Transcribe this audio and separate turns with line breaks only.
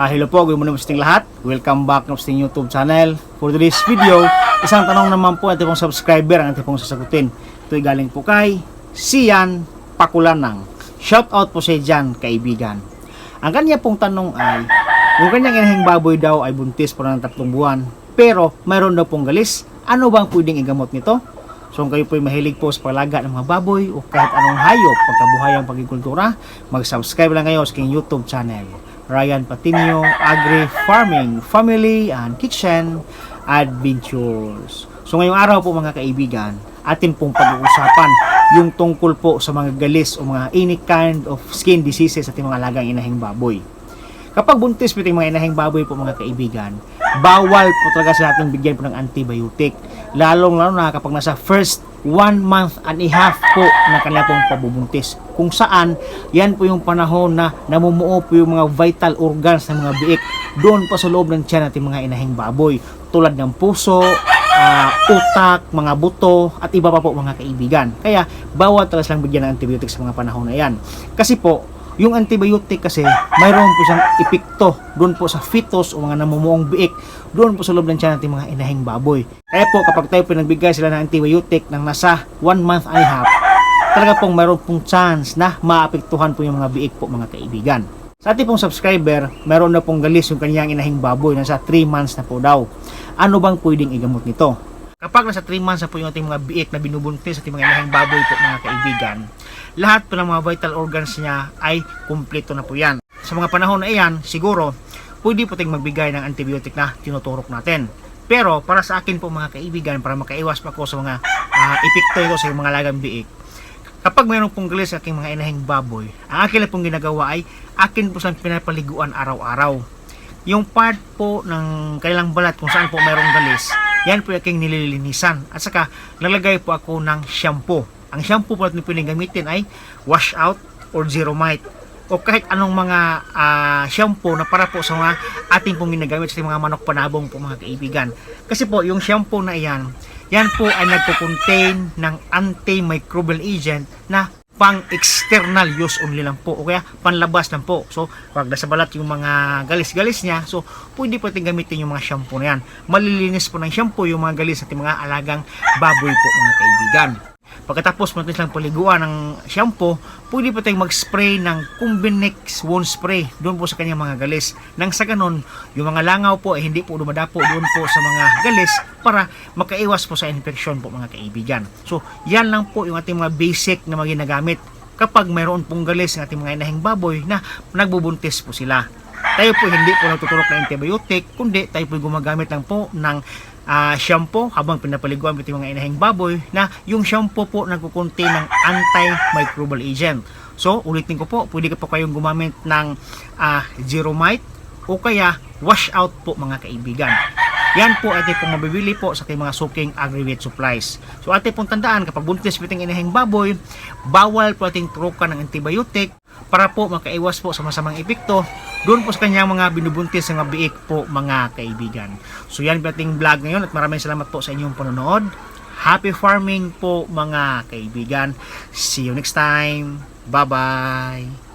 Ah, hello po, good morning po sa lahat. Welcome back po sa YouTube channel. For today's video, isang tanong naman po ating pong subscriber ang ating pong sasagutin. Ito ay galing po kay Sian Pakulanang. Shout out po sa dyan, kaibigan. Ang kanya pong tanong ay, yung kanyang inahing baboy daw ay buntis po ng tatlong buwan, pero mayroon daw pong galis. Ano bang pwedeng igamot nito? So kung kayo po ay mahilig po sa palaga ng mga baboy o kahit anong hayop pagkabuhayang pagkikultura, mag-subscribe lang kayo sa aking YouTube channel. Ryan Patinio Agri Farming Family and Kitchen Adventures. So ngayong araw po mga kaibigan, atin pong pag-uusapan yung tungkol po sa mga galis o mga any kind of skin diseases sa ating mga alagang inahing baboy. Kapag buntis po mga inahing baboy po mga kaibigan, bawal po talaga sa ating bigyan po ng antibiotic. Lalong lalo na kapag nasa first one month and a half po na kanila pong pabubuntis. Kung saan, yan po yung panahon na namumuo po yung mga vital organs ng mga biik doon pa sa loob ng tiyan natin mga inahing baboy. Tulad ng puso, ah, utak, mga buto, at iba pa po mga kaibigan. Kaya, bawal talaga silang bigyan ng antibiotic sa mga panahon na yan. Kasi po, yung antibiotic kasi, mayroon po siyang epekto doon po sa fetus o mga namumuong biik doon po sa loob ng tiyan natin mga inahing baboy. Kaya po, kapag tayo pinagbigay sila ng antibiotic ng nasa 1 month and a half, talaga pong mayroon pong chance na maapektuhan po yung mga biik po mga kaibigan. Sa ating pong subscriber, meron na pong galis yung kanyang inahing baboy nasa 3 months na po daw. Ano bang pwedeng igamot nito? Kapag nasa 3 months na po yung ating mga biik na binubuntis sa ating mga inahing baboy po mga kaibigan, lahat po ng mga vital organs niya ay kumpleto na po yan. Sa mga panahon na iyan, siguro, pwede po tayong magbigay ng antibiotic na tinuturok natin. Pero para sa akin po mga kaibigan, para makaiwas pa ako sa mga uh, epekto ito sa mga lagang biik, kapag mayroon pong galis sa aking mga inahing baboy, ang akin lang pong ginagawa ay akin po silang pinapaliguan araw-araw. Yung part po ng kanilang balat kung saan po mayroong galis, yan po aking nililinisan. At saka, lalagay po ako ng shampoo. Ang shampoo po natin pwedeng gamitin ay wash out or zero mite. O kahit anong mga ah, shampoo na para po sa mga ating pong ginagamit sa mga manok panabong po mga kaibigan. Kasi po, yung shampoo na iyan, yan po ay nagko-contain ng antimicrobial agent na pang external use only lang po o kaya panlabas lang po. So pag nasa balat yung mga galis-galis niya. So pwede po natin gamitin yung mga shampoo na yan. Malilinis po ng shampoo yung mga galis natin mga alagang baboy po mga kaibigan Pagkatapos mo silang paliguan ng shampoo, pwede po tayong mag-spray ng Combinex Wound Spray doon po sa kanyang mga galis. Nang sa ganon, yung mga langaw po ay hindi po dumadapo doon po sa mga galis para makaiwas po sa infection po mga kaibigan. So, yan lang po yung ating mga basic na mga ginagamit kapag mayroon pong galis ng ating mga inahing baboy na nagbubuntis po sila. Tayo po hindi po nagtuturok ng antibiotic, kundi tayo po gumagamit lang po ng ah, shampoo habang pinapaliguan ito mga inahing baboy na yung shampoo po nagkukunti ng antimicrobial agent. So, ulitin ko po, pwede ka po kayong gumamit ng ah, Zero Mite o kaya wash out po mga kaibigan. Yan po ate pong mabibili po sa ating mga suking agri-vet supplies. So ate pong tandaan kapag buntis po itong inahing baboy, bawal po ating turukan ng antibiotic para po makaiwas po sa masamang epekto doon po sa kanyang mga binubuntis ng mga biik po mga kaibigan. So yan po vlog ngayon at maraming salamat po sa inyong panonood. Happy farming po mga kaibigan. See you next time. Bye-bye.